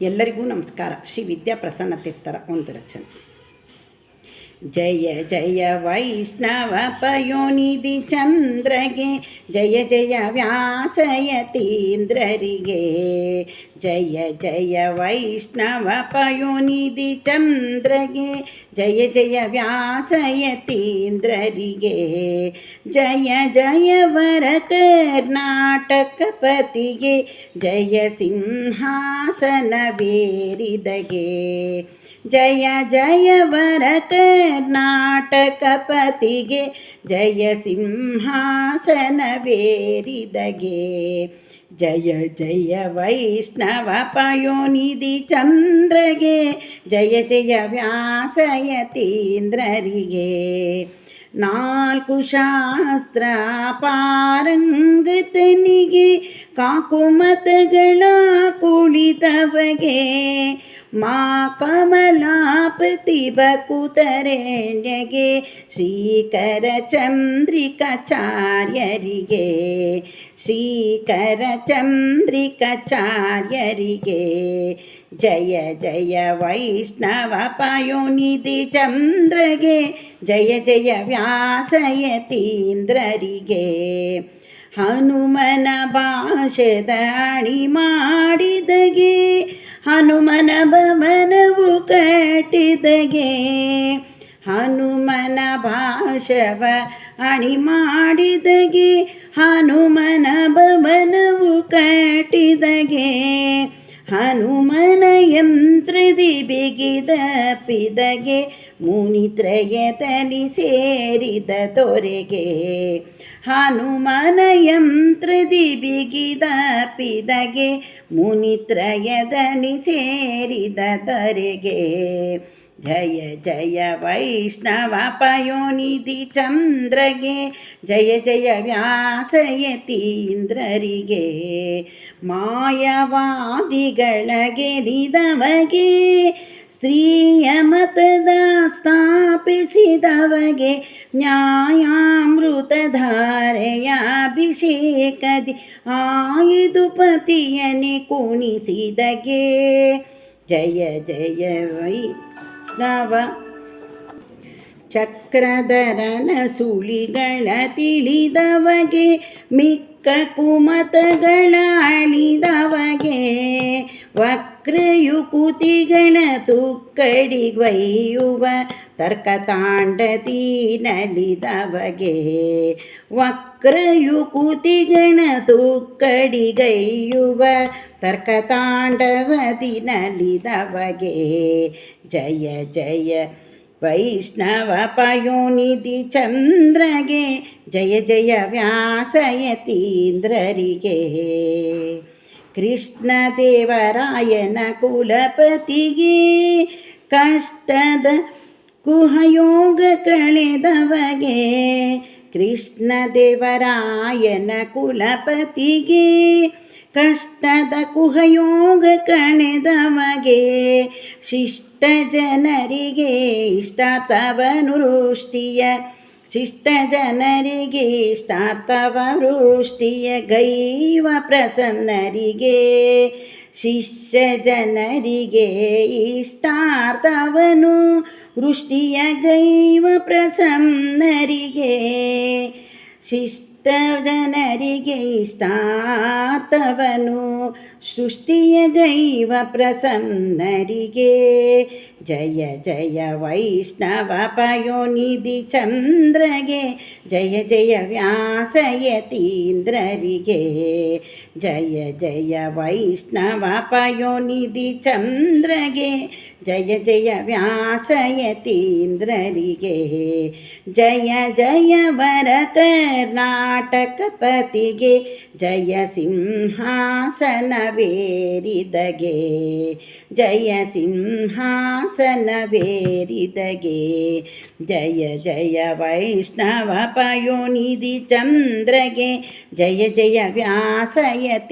ಎಲ್ಲರಿಗೂ ನಮಸ್ಕಾರ. ಶ್ರೀ ವಿದ್ಯಾ ಪ್ರಸನ್ನ ತೀರ್ಥರ ಒಂದು ರಚನೆ. जय जय वैष्णवपयोनिधि चन्द्रगे जय जय व्यासयतीन्द्ररिगे जय जय वैष्णवपयोनिधि चन्द्रगे जय जय व्यासयतीन्द्ररिगे जय जय वरकर्नाटकपतिगे जय सिंहासनवेरिदगे। ಜಯ ಸಿಂಹಾಸನ ಬೇರಿದಗೆ ಜಯ ಜಯ ವರ ಕರ್ನಾಟಕ ಪತಿಗೆ ಜಯ ಸಿಂಹಾಸನ ಬೇರಿದಗೆ ಜಯ ಜಯ ವೈಷ್ಣವ ಪಯೋನಿಧಿ ಚಂದ್ರಗೆ ಜಯ ಜಯ ವ್ಯಾಸಯತೀಂದ್ರರಿಗೆ ನಾಲ್ಕು ಶಾಸ್ತ್ರ ಪಾರಂಗತನಿಗೆ ಕಾಕುಮತಗಳ ಕುಳಿತವಗೆ ಮಾ ಕಮಲಾಪತಿ ಬಕುತರೆಣ್ಯಗೆ ಶ್ರೀಕರ ಚಂದ್ರಿಕಾಚಾರ್ಯರಿಗೆ ಶ್ರೀಕರ ಚಂದ್ರಿಕಾಚಾರ್ಯರಿಗೆ ಜಯ ಜಯ ವೈಷ್ಣವ ಪಯೋನಿಧಿ ಚಂದ್ರಗೆ, ಜಯ ಜಯ ವ್ಯಾಸಯತೀಂದ್ರರಿಗೆ ಹನುಮನ ಭಾಷದ ಮಾಡಿದಗೆ ಕಟ್ಟಿದಗೆ ಹನುಮನ ಭಾಷವ ಅಣಿ ಮಾಡಿದಗೆ ಹನುಮನ ಭವನವು ಕಟ್ಟಿದಗೆ, ಹನುಮನ ಯಂತ್ರದಿ ಬಿಗಿದ ಪಿದಗೆ ಮುನಿತ್ರಯದಲ್ಲಿ ಸೇರಿದ ತೊರೆಗೆ, ಹನುಮನ ಯಂತ್ರದಿ ಬಿಗಿದ ಪಿದಗೆ ಮುನಿತ್ರಯದಲ್ಲಿ ಸೇರಿದ ತೊರೆಗೆ. ಜಯ ಜಯ ವೈಷ್ಣವ ಪಯೋನಿಧಿ ಚಂದ್ರಗೆ, ಜಯ ಜಯ ವ್ಯಾಸಯತೀಂದ್ರರಿಗೆ ಮಾಯವಾದಿಗಳ ಗೆಡಿದವಗೆ ಸ್ತ್ರೀಯ ಮತದ ಸ್ಥಾಪಿಸಿದವಗೆ, ನ್ಯಾಯಾಮೃತಧಾರೆಯ ಅಭಿಷೇಕದಿ ಆಯುಧು ಪತಿಯನೆ ಕುಣಿಸಿದಗೆ, ಜಯ ಜಯ ವೈಷ್ಣವ ಚಕ್ರಧರನ ಸುಳಿಗಳ ತಿಳಿದವಗೆ ಮಿಕ್ಕ ಕುಮತಗಳ ಅಳಿದವಗೆ ವಕ್ರಯುಕುತಿಗಳ ತುಕ್ಕಡಿಗೈಯುವ ತರ್ಕತಾಂಡದಿ ನಲಿದವಗೆ ವಕ್ರಯುಕುತಿಗಳ ತುಕ್ಕಡಿಗೈಯುವ ತರ್ಕತಾಂಡವದಿ ನಲಿದವಗೆ ಜಯ ಜಯ ವೈಷ್ಣವ ಪಯೋನಿಧಿ ಚಂದ್ರಗೆ ಜಯ ಜಯ ವ್ಯಾಸಯತೀಂದ್ರರಿಗೆ ಕೃಷ್ಣದೇವರಾಯನ ಕುಲಪತಿಗೆ ಕಷ್ಟದ ಕುಹಯೋಗ ಕಳೆದವಗೆ ಕೃಷ್ಣದೇವರಾಯನ ಕುಲಪತಿಗೆ ಕಷ್ಟದ ಕುಹಯೋಗ ಕಣೆದವಗೆ ಶಿಷ್ಟ ಜನರಿಗೆ ಇಷ್ಟಾರ್ಥವನು ವೃಷ್ಟಿಯ ಶಿಷ್ಟ ಜನರಿಗೆ ಇಷ್ಟಾರ್ಥವ ವೃಷ್ಟಿಯ ಗೈವ ಪ್ರಸನ್ನರಿಗೆ. ಶಿಷ್ಯ ಜನರಿಗೆ ಇಷ್ಟಾರ್ಥವನು ವೃಷ್ಟಿಯ ಗೈವ ಪ್ರಸನ್ನರಿಗೆ. ಶಿಷ್ಟ ಜನರಿಗೆ ಇಷ್ಟಾರ್ಥವನು ಸೃಷ್ಟಿಯ ಗೈವ ಪ್ರಸನ್ನರಿಗೆ ಜಯ ಜಯ ವೈಷ್ಣವ ಪಯೋನಿಧಿ ಚಂದ್ರಗೆ ಜಯ ಜಯ ವ್ಯಾಸಯತೀಂದ್ರರಿಗೆ ಜಯ ಜಯ ವೈಷ್ಣವ ಪಯೋನಿಧಿ ಚಂದ್ರಗೆ ಜಯ ಜಯ ವ್ಯಾಸಯತೀಂದ್ರರಿಗೆ ಜಯ ಜಯ ವರ ಕರ್ನಾಟಕ ಪತಿಗೆ ಜಯ ಸಿಂಹಾಸನವೇರಿದಗೆ ಜಯ ಸಿಂಹಾಸನವೇರಿದಗೆ ಜಯ ಜಯ ವೈಷ್ಣವ ಪಯೋನಿಧಿ ಚಂದ್ರಗೆ ಜಯ ಜಯ ವ್ಯಾಸಯತೀಂದ್ರರಿಗೆ